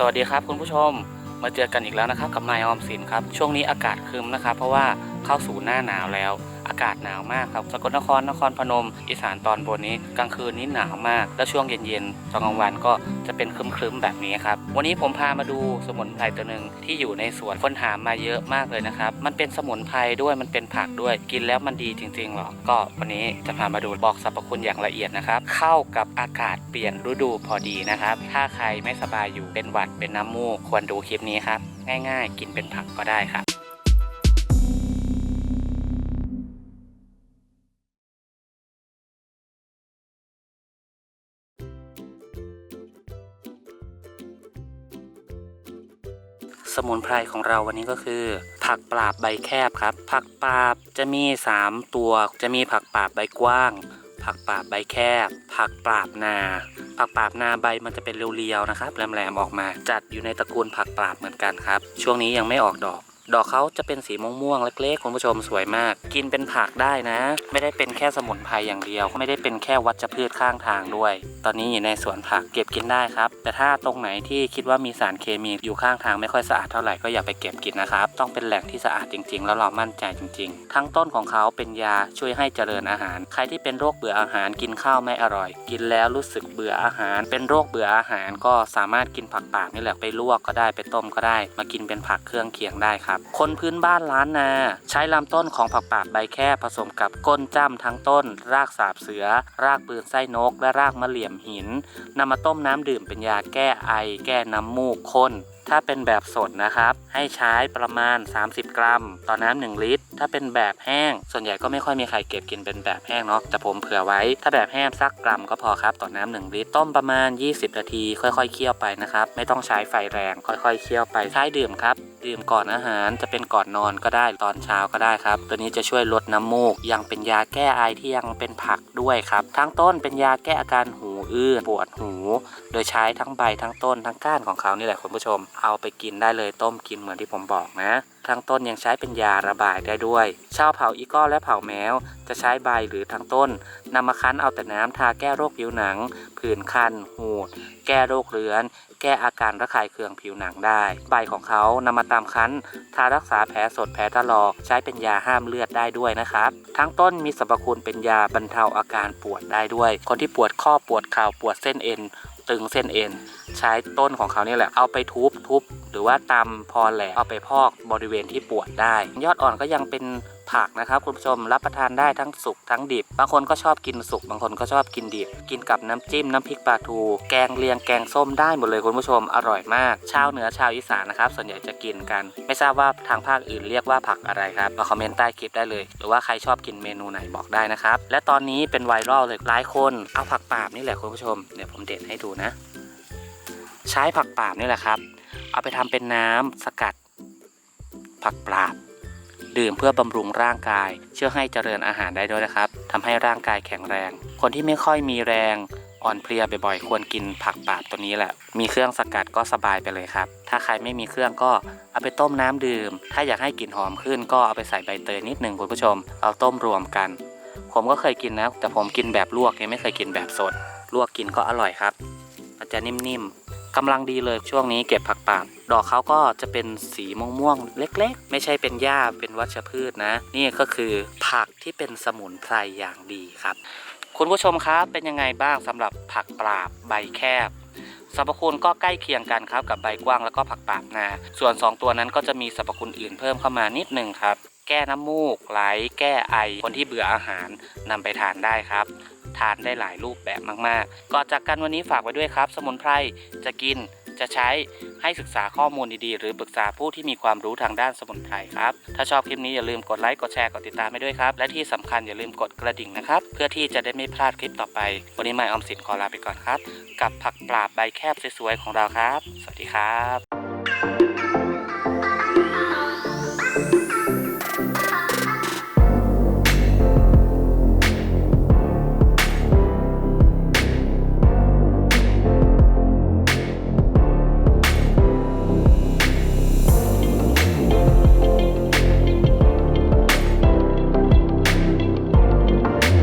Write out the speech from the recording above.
สวัสดีครับคุณผู้ชมมาเจอกันอีกแล้วนะครับกับนายออมสินครับช่วงนี้อากาศครึมนะครับ เพราะว่าเข้าสู่หน้าหนาวแล้ว อากาศหนาวมากครับ สกลนครนครพนม อีสานตอนบนนี้กลางคืนนี้หนาวมาก แล้วช่วงเย็นๆตอนกลางวันก็จะเป็นครึมๆแบบนี้ครับ วันนี้ผมพามาดูสมุนไพรตัวหนึ่งที่อยู่ในสวนคนถามมาเยอะมากเลยนะครับ มันเป็นสมุนไพรด้วยมันเป็นผักด้วยกินแล้วมันดีจริงๆหรอ ก็วันนี้จะพามาดูบอกสรรพคุณอย่างละเอียดนะครับ เข้ากับอากาศเปลี่ยนฤดูพอดีนะครับ ถ้าใครไม่สบายอยู่เป็นหวัดเป็นน้ำมูกควรดูคลิปนี้ครับ ง่ายๆ กินเป็นผักก็ได้ครับ สมุนไพรของเราวันนี้ก็คือ ผักปราบใบแคบครับ ผักปราบจะมี 3 ตัว จะมีผักปราบใบกว้าง ผักปราบใบแคบ ผักปราบนา ผักปราบนาใบมันจะเป็นเรียวๆนะครับแหลมๆออกมา จัดอยู่ในตระกูลผักปราบเหมือนกันครับ ช่วงนี้ยังไม่ออกดอก ดอกเขาจะเป็นสีม่วงๆเล็กๆคุณผู้ชมสวยมาก กินเป็นผักได้นะ ไม่ได้เป็นแค่สมุนไพรอย่างเดียว ไม่ได้เป็นแค่วัชพืชข้างทางด้วย ตอนนี้อยู่ในสวนผักเก็บกินได้ครับ แต่ถ้าตรงไหนที่คิดว่ามีสารเคมีอยู่ข้างทางไม่ค่อยสะอาดเท่าไหร่ก็อย่าไปเก็บกินนะครับ ต้องเป็นแหล่งที่สะอาดจริง ๆ แล้วเรามั่นใจจริง ๆ ทั้งต้นของเขาเป็นยาช่วยให้เจริญอาหาร ใครที่เป็นโรคเบื่ออาหารกินข้าวไม่อร่อย กินแล้วรู้สึกเบื่ออาหาร เป็นโรคเบื่ออาหารก็สามารถกินผักปากนี่แหละไปลวกก็ได้ไปต้มก็ได้ มากินเป็นผักเครื่องเคียงได้ครับคนพื้นบ้านล้านนา ใช้ลำต้นของผักปากใบแค่ผสมกับก้นจ้ำทั้งต้น รากสาบเสือ รากปืนไส้นก และรากมะเหลี่ยมหินนำมาต้มน้ำดื่มเป็นยาแก้ไอ แก้น้ำมูกข้นถ้าเป็นแบบสดนะครับ ให้ใช้ประมาณ 30 กรัม ต่อน้ำ1ลิตร ถ้าเป็นแบบแห้ง ส่วนใหญ่ก็ไม่ค่อยมีใครเก็บกินเป็นแบบแห้งเนาะแต่ผมเผื่อไว้ ถ้าแบบแห้งสักกรัมก็พอครับ ต่อน้ำ1ลิตร ต้มประมาณ 20 นาที ค่อยๆเคี่ยวไปนะครับ ไม่ต้องใช้ไฟแรง ค่อยๆเคี่ยวไปใช้ดื่มครับ ดื่มก่อนอาหารจะเป็นก่อนนอนก็ได้ตอนเช้าก็ได้ครับ ตัวนี้จะช่วยลดน้ำมูก ยังเป็นยาแก้ไอที่ยังเป็นผักด้วยครับ ทั้งต้นเป็นยาแก้อาการหูอื้อปวดหู โดยใช้ทั้งใบทั้งต้นทั้งก้านของเขานี่แหละคุณผู้ชม เอาไปกินได้เลยต้มกินเหมือนที่ผมบอกนะทั้งต้นยังใช้เป็นยาระบายได้ด้วย ชาวเผ่าอีก้อและเผ่าแมว จะใช้ใบหรือทั้งต้นนำมาคั้นเอาแต่น้ำทาแก้โรคผิวหนัง ผื่นคัน หูด แก้โรคเรื้อน แก้อาการระคายเคืองผิวหนังได้ ใบของเขานำมาตามคั้น ทารักษาแผลสดแผลถลอก ใช้เป็นยาห้ามเลือดได้ด้วยนะครับ ทั้งต้นมีสรรพคุณเป็นยาบรรเทาอาการปวดได้ด้วย คนที่ปวดข้อปวดเข่าปวดเส้นเอ็นตึงเส้นเอ็นใช้ต้นของเขาเนี่ยแหละเอาไปทุบทุบหรือว่าตำพอแหลกเอาไปพอกบริเวณที่ปวดได้ ยอดอ่อนก็ยังเป็น ผักนะครับ คุณผู้ชมรับประทานได้ทั้งสุกทั้งดิบ บางคนก็ชอบกินสุก บางคนก็ชอบกินดิบ กินกับน้ำจิ้มน้ำพริกปลาทู แกงเลียงแกงส้มได้หมดเลยคุณผู้ชมอร่อยมาก ชาวเหนือชาวอีสานนะครับ ส่วนใหญ่จะกินกัน ไม่ทราบว่าทางภาคอื่นเรียกว่าผักอะไรครับมาคอมเมนต์ใต้คลิปได้เลย หรือว่าใครชอบกินเมนูไหนบอกได้นะครับ และตอนนี้เป็นไวรัลเลยหลายคนเอาผักปาบนี่แหละคุณผู้ชมเดี๋ยวผมเด็ดให้ดูนะ ใช้ผักปาบนี่แหละครับ เอาไปทำเป็นน้ำสกัดผักปราบ ดื่มเพื่อบำรุงร่างกายเชื่อให้เจริญอาหารได้ด้วยนะครับทำให้ร่างกายแข็งแรง คนที่ไม่ค่อยมีแรงอ่อนเพลียบ่อยๆ ควรกินผักปาบตัวนี้แหละ มีเครื่องสกัดก็สบายไปเลยครับ ถ้าใครไม่มีเครื่องก็เอาไปต้มน้ำดื่ม ถ้าอยากให้กลิ่นหอมขึ้นก็เอาไปใส่ใบเตยนิดหนึ่งคุณผู้ชม เอาต้มรวมกัน ผมก็เคยกินนะ แต่ผมกินแบบลวกยังไม่เคยกินแบบสด ลวกกินก็อร่อยครับมันจะนิ่มๆ กำลังดีเลยช่วงนี้เก็บผักป่าดอกเขาก็จะเป็นสีม่วงๆเล็กๆ ไม่ใช่เป็นหญ้าเป็นวัชพืชนะ นี่ก็คือผักที่เป็นสมุนไพรอย่างดีครับ คุณผู้ชมครับเป็นยังไงบ้างสำหรับผักปราบใบแคบสรรพคุณก็ใกล้เคียงกันครับกับใบกว้างแล้วก็ผักปราบนา ส่วน 2 ตัวนั้นก็จะมีสรรพคุณอื่นเพิ่มเข้ามานิดนึงครับ แก้น้ำมูกไหล แก้ไอ คนที่เบื่ออาหารนำไปทานได้ครับ ทานได้หลายรูปแบบมากๆ ก่อนจากกันวันนี้ฝากไว้ด้วยครับ สมุนไพรจะกินจะใช้ให้ศึกษาข้อมูลดีๆ หรือปรึกษาผู้ที่มีความรู้ทางด้านสมุนไพรครับ ถ้าชอบคลิปนี้อย่าลืมกดไลค์ กดแชร์ กดติดตามให้ด้วยครับ และที่สำคัญอย่าลืมกดกระดิ่งนะครับ เพื่อที่จะได้ไม่พลาดคลิปต่อไป วันนี้ไม่ออมสินขอลาไปก่อนครับ กับผักปราบใบแคบสวยๆของเราครับ สวัสดีครับ